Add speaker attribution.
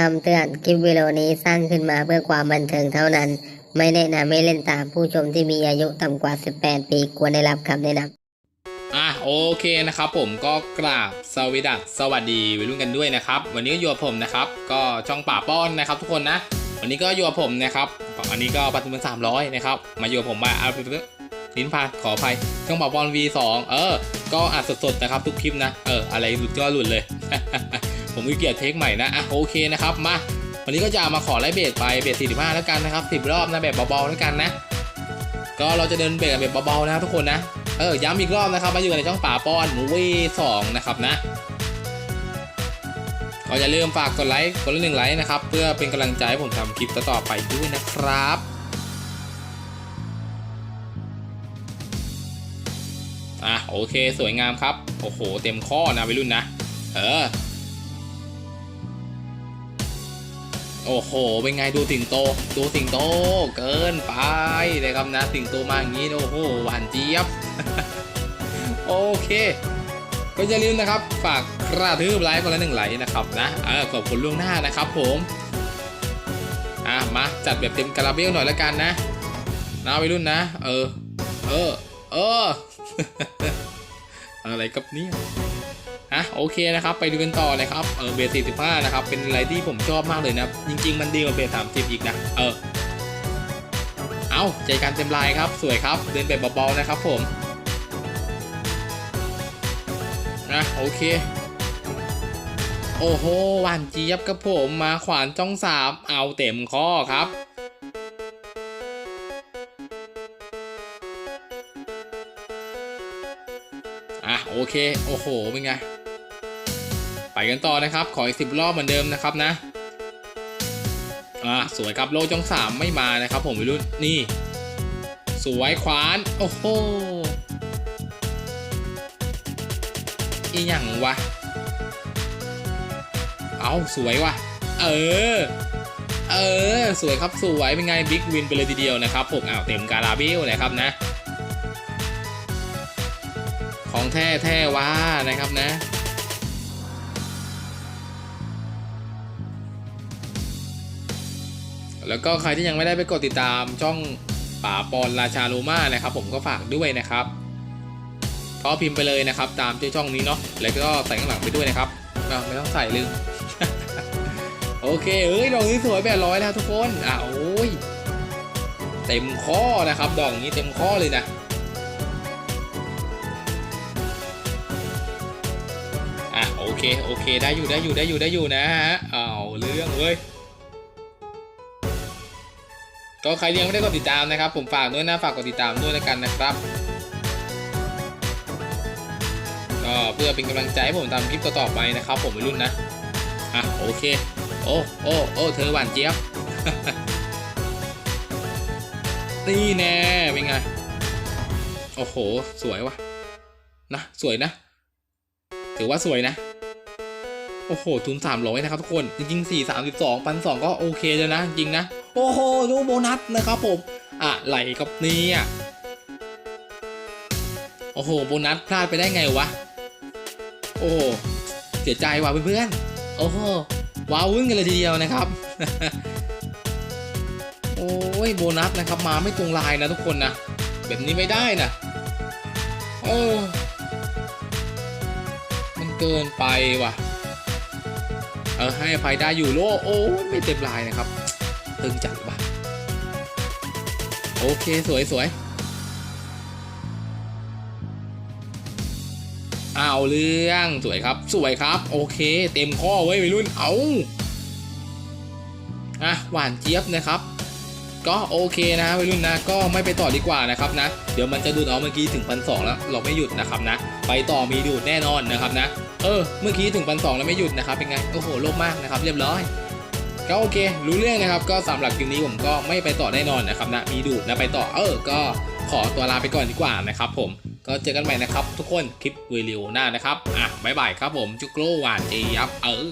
Speaker 1: คำเตือนคลิปวิดีโอนี้สร้างขึ้นมาเพื่อความบันเทิงเท่านั้น ไม่แนะนำให้เล่นตามผู้ชมที่มีอายุต่ำกว่า 18 ปีควรได้รับคำแนะนำ
Speaker 2: อะโอเคนะครับผมก็กราบสวัสดีสวัสดีวัยรุ่นกันด้วยนะครับ วันนี้ก็อยู่กับผมนะครับ ก็ช่องป่าป้อนนะครับ ทุกคนนะ วันนี้ก็อยู่กับผมนะครับอันนี้ก็ปัจจุบันสามร้อยนะครับมาอยู่กับผมมาเอาลิ้นพาดขออภัยช่องป่าป้อน V2 เออ ก็อัดสดๆนะครับ ทุกคลิปนะเอออะไรหลุดก็หลุดเลย ผมก็เกียรเทคใหม่นะอะโอเคนะครับมาวันนี้ก็จะมาขอไล่เบสไปเบส45 แล้วกันนะครับ 10 รอบนะแบบเบาๆแล้วกันนะ ก็เราจะเดินเบรกกันแบบเบาๆนะครับทุกคนนะเออย้ำอีกรอบนะครับมาอยู่ในช่องป่าป้อนมูวี่สองนะครับนะก็อย่าลืมฝากกดไลค์กดละหนึ่งไลค์นะครับ เพื่อเป็นกำลังใจให้ผมทำคลิปต่อๆไปด้วยนะครับอะโอเคสวยงามครับ โอ้โห เต็มข้อนะวัยรุ่นนะ เออ โอ้โห เป็นไงดูสิงโต ดูสิงโต เกินไปเลยครับนะสิงโตมาอย่างนี้ โอ้โห หวานเจี๊ยบ โอเค ก็อย่าลืมนะครับ ฝากกระทืบไลค์คนละหนึ่งไลค์นะครับนะ เออ ขอบคุณล่วงหน้านะครับผม อะ มาจัดแบบเต็มคาราเบลหน่อยละกันนะนะวัยรุ่นนะ เออ เออ เออ อะไรกับเนี่ย อะโอเคนะครับไปดูกันต่อเลยครับเออเบส45นะครับเป็นอะไรที่ผมชอบมากเลยนะจริง ๆ มันดีกว่าเบส30อีกนะเออเอาใจกันเต็มลายครับสวยครับเดินแบบเบาๆนะครับผมนะโอเค โอ้โหหวานเจี๊ยบครับผมมาขวานจ้องสามเอาเต็มข้อครับอะโอเค โอ้โห เป็นไง กันต่อนะครับ ขออีกสิบรอบเหมือนเดิมนะครับนะอะสวยครับโลจงสามไม่มานะครับผมไม่รู้นี่ สวยขวาน โอ้โหอีหยังวะ เอาสวยวะเออ เออ สวยครับสวยเป็นไงบิ๊กวินไปเลยทีเดียวนะครับผมอ้าวเต็มการาเบลนะครับนะ ของแท้แท้ว่านะครับนะ แล้วก็ใครที่ยังไม่ได้ไปกดติดตามช่องป่าปอนราชาโรมานะครับ ผมก็ฝากด้วยนะครับก็พิมพ์ไปเลยนะครับ ตามที่ช่องนี้เนาะแล้วก็ใส่ข้างหลังไปด้วยนะครับไม่ต้องใส่ลืมโอเคเอ้ยดอกนี้สวยแบบร้อยแล้วทุกคนอะโอ้ยเต็มข้อนะครับ ดอกนี้เต็มข้อเลยนะอะโอเคโอเคได้อยู่ได้อยู่ได้อยู่ได้อยู่นะฮะเอาเรื่องเว้ย ก็ใครยังไม่ได้กดติดตามนะครับ ผมฝากด้วยนะฝากกดติดตามด้วยแล้วกันนะครับ ก็เพื่อเป็นกำลังใจให้ผมทำคลิปต่อๆไปนะครับ ผมวัยรุ่นนะอะโอเค โอ้โอ้โอ้เธอหวานเจี๊ยบนี่แน่เป็นไงโอ้โห สวยวะนะสวยนะถือว่าสวยนะโอ้โหทุน300นะครับทุกคน จริงๆ4 32พันสองก็โอเคเลยนะ จริงนะ โอ้โหดูโบนัสนะครับผมอะไหลกับนี่อะโอ้โหโบนัสพลาดไปได้ไงวะ โอ้โหเสียใจว่ะเพื่อนๆโอ้โหว้าวึ่งกันเลยทีเดียวนะครับ โอ้ยโบนัสนะครับมาไม่ตรงลายนะทุกคนนะแบบนี้ไม่ได้นะโอ้มันเกินไปว่ะเออให้อภัยได้อยู่โลโอ้ไม่เต็มลายนะครับ ตึงจัดว่ะโอเค สวยสวยเอาเรื่องสวยครับ สวยครับ โอเค เต็มข้อไว้ยวัยรุ่นเอาอะหวานเจี๊ยบนะครับก็โอเคนะวัยรุ่นนะก็ไม่ไปต่อดีกว่านะครับนะ เดี๋ยวมันจะดูดเอาเมื่อกี้ถึงพันสองแล้วเราไม่หยุดนะครับนะ ไปต่อมีดูดแน่นอนนะครับนะ เออ เมื่อกี้ถึงพันสองแล้วไม่หยุดนะครับเป็นไงโอ้โหโลภมากนะครับ เรียบร้อย ก็โอเค รู้เรื่องนะครับก็สำหรับคลิปนี้ผมก็ไม่ไปต่อแน่นอนนะครับนะมีดูดนะไปต่อเออก็ขอตัวลาไปก่อนดีกว่านะครับผมก็เจอกันใหม่นะครับ ทุกคนคลิปวิดีโอหน้านะครับอะบ๊ายบายครับผมจุกโลหวานเจียับเออ